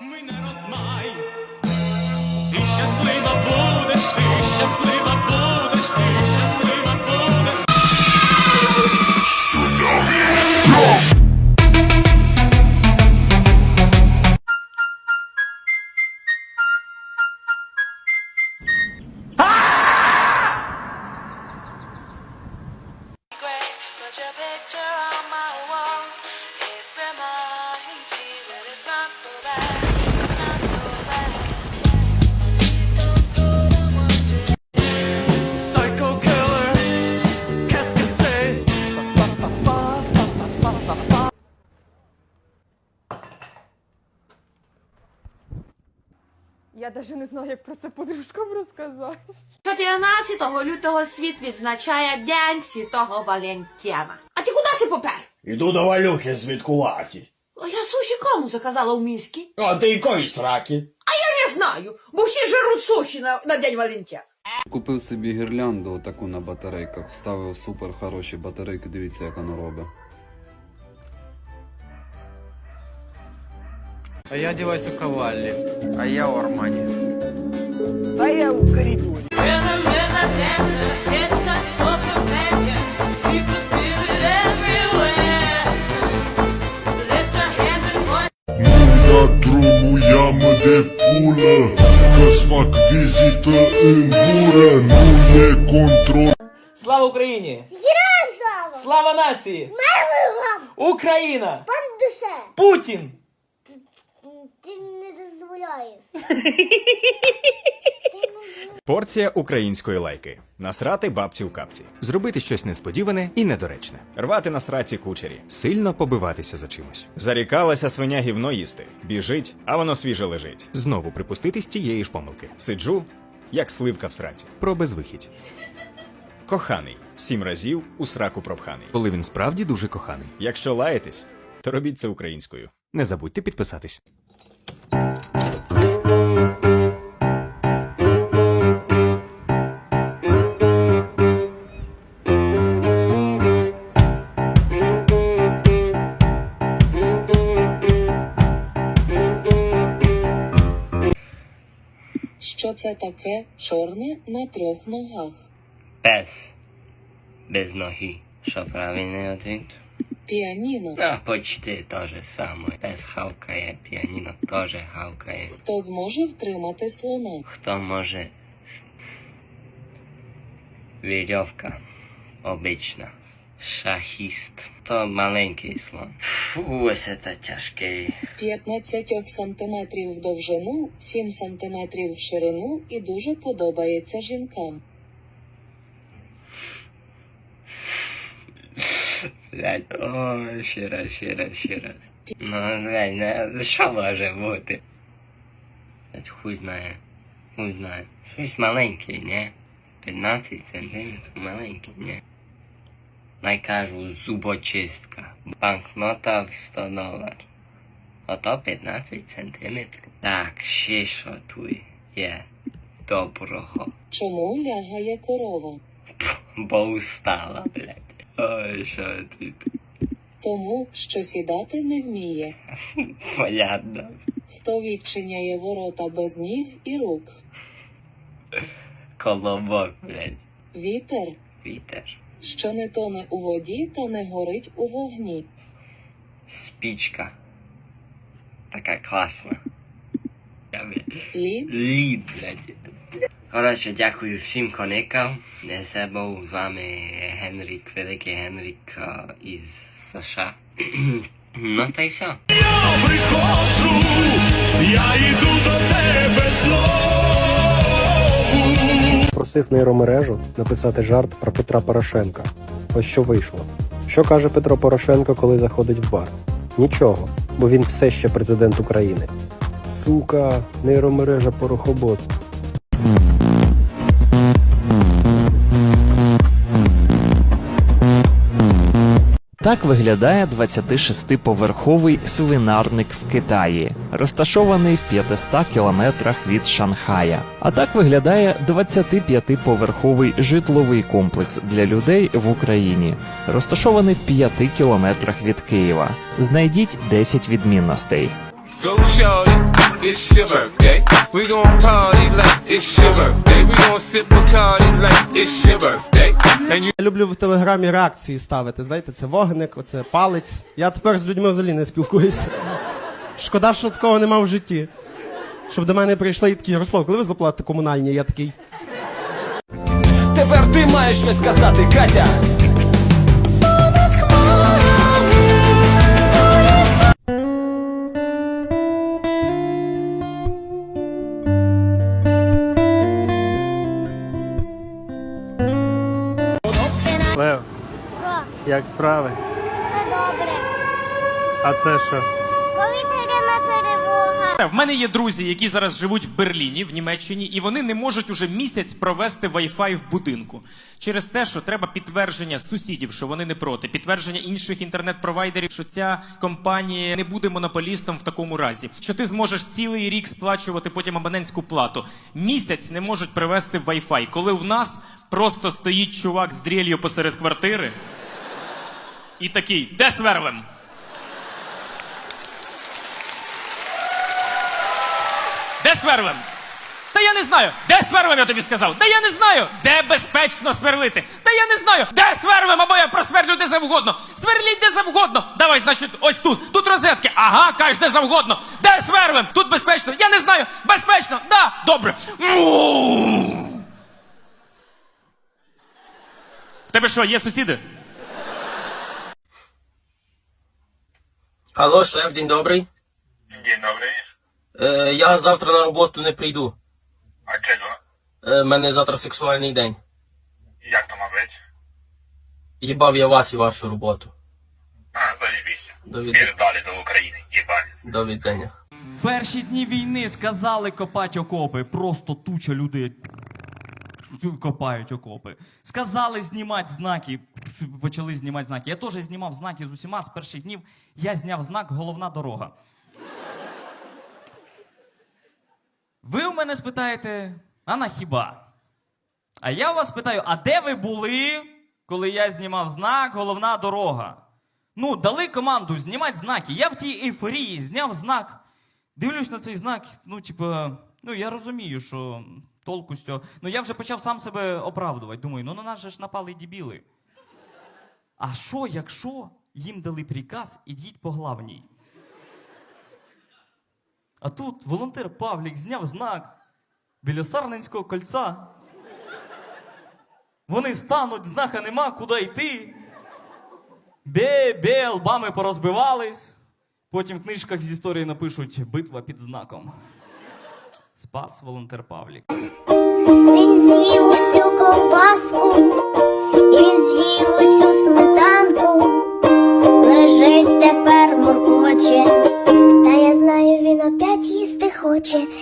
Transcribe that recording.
ми не розмай. Ти щаслива будеш, ти щаслива Я навіть не знаю, як про це подружкам розказати. 14 лютого світ відзначає День Святого Валентина. А ти куди си попер? Іду до Валюхи звідкувати. А я суші кому заказала у міській? А ти якої сраки? А я не знаю, бо всі жируть суші на, на День Валентина. Купив собі гірлянду таку на батарейках, вставив супер хороші батарейки, дивіться, як воно робить. А я одеваюсь у Кавалли. А я у Армані. Rhythm is a dancer, it's a source companion. You can feel it everywhere. Lift your hands and point. Da drumul ia-mă de pulă Că-ți fac vizită în gură Nu e control Слава Україні! Слава нації! Україна! Путін! Ти не дозволяєш. Порція української лайки. Насрати бабці в капці. Зробити щось несподіване і недоречне. Рвати на сраці кучері. Сильно побиватися за чимось. Зарікалася свиня гівно їсти. Біжить, а воно свіже лежить. Знову припуститись тієї ж помилки. Сиджу, як сливка в сраці. Про безвихідь. Коханий. Сім разів у сраку пропханий. Коли він справді дуже коханий. Якщо лаєтесь, то робіть це українською. Не забудьте підписатись. Це таке чорне на трьох ногах? Пес. Без ноги. Що правильний ответ? Піаніно. А, почти то же саме. Пес хавкає, піаніно теж хавкає. Хто зможе втримати слона? Хто може... Вірьовка. Обична. Шахіст. То маленький слон. Фу, ось це тяжкий. 15 сантиметрів в довжину, 7 сантиметрів в ширину і дуже подобається жінкам. Блядь, ой, ще раз, ще раз, ще раз. Ну, блядь, ну, що може бути? Блядь, хуй знає. Хуй знає. Щось маленький, не? 15 сантиметрів маленький, не? Найкажу зубочистка. Банкнота в 100 доларів. Ото 15 сантиметрів. Так, ще що тут є доброго. Чому лягає корова? Бо устала, блядь. Ой, що тут? Тому, що сідати не вміє. Понятно. Хто відчиняє ворота без ніг і рук? Колобок, блядь. Вітер, Вітер. Що не тоне у воді та не горить у вогні. Спічка. Така класна. Лід, Лід, блядь. Коротше, дякую всім коникам. Не забув з вами Генрік, великий Генрік а, із США. ну та й все. Я Приходжу, я йду до тебе знову. Просив нейромережу написати жарт про Петра Порошенка. Ось що вийшло. Що каже Петро Порошенко, коли заходить в бар? Нічого, бо він все ще президент України. Сука, нейромережа порохобот. Так виглядає 26-поверховий свинарник в Китаї, розташований в 500 кілометрах від Шанхая. А так виглядає 25-поверховий житловий комплекс для людей в Україні, розташований в 5 кілометрах від Києва. Знайдіть 10 відмінностей. We gon' party like it's your birthday. We gon' sip Bacardi like it's your birthday. And you Я люблю в телеграмі реакції ставити. Знаєте, це вогник, оце палець. Я тепер з людьми взагалі не спілкуюся. Шкода, що такого нема в житті. Щоб до мене прийшли і такі, Ярослав, коли ви заплатите комунальні? Я такий. Тепер ти маєш щось сказати, Катя. Як справи? Все добре. А це що? Повітряна тривога. В мене є друзі, які зараз живуть в Берліні, в Німеччині, і вони не можуть уже місяць провести Wi-Fi в будинку. Через те, що треба підтвердження сусідів, що вони не проти, підтвердження інших інтернет-провайдерів, що ця компанія не буде монополістом в такому разі. Що ти зможеш цілий рік сплачувати потім абонентську плату. Місяць не можуть привести Wi-Fi, коли в нас просто стоїть чувак з дрелью посеред квартири і такий: де сверлим? Де сверлим? Та я не знаю. Де сверлим, я тобі сказав? Та я не знаю. Де безпечно сверлити? Та я не знаю. Де сверлим, або я просверлю де завгодно. Сверліть де завгодно. Давай, значить, ось тут. Тут розетки. Ага, кажеш, де завгодно. Де сверлим? Тут безпечно. Я не знаю. Безпечно. Да, добре. В тебе що, є сусіди? Алло, шеф, день добрий. День добрий. Е, я завтра на роботу не прийду. А чого? Е, мене завтра сексуальний день. Як то мабуть? Їбав я вас і вашу роботу. А, заєбіся. До від... далі до України, їбанець. До відзення. Перші дні війни сказали копати окопи. Просто туча людей копають окопи. Сказали знімати знаки. Почали знімати знаки. Я теж знімав знаки з усіма з перших днів. Я зняв знак головна дорога. Ви у мене спитаєте, а на хіба? А я вас питаю, а де ви були, коли я знімав знак головна дорога? Ну, дали команду знімати знаки. Я в тій ейфорії зняв знак. Дивлюсь на цей знак. Ну, типу, ну я розумію, що толку з цього. Ну я вже почав сам себе оправдувати. Думаю, ну на нас же ж напали дібіли. А що, якщо їм дали приказ, ідіть по главній? А тут волонтер Павлік зняв знак біля Сарненського кольця. Вони стануть, знака нема, куди йти. Бе, лбами порозбивались. Потім в книжках з історії напишуть битва під знаком. Спас волонтер Павлік. Він з'їв усю ковбаску, і він з'їв усю сметанку. Лежить тепер моркоче, та я знаю, він опять їсти хоче.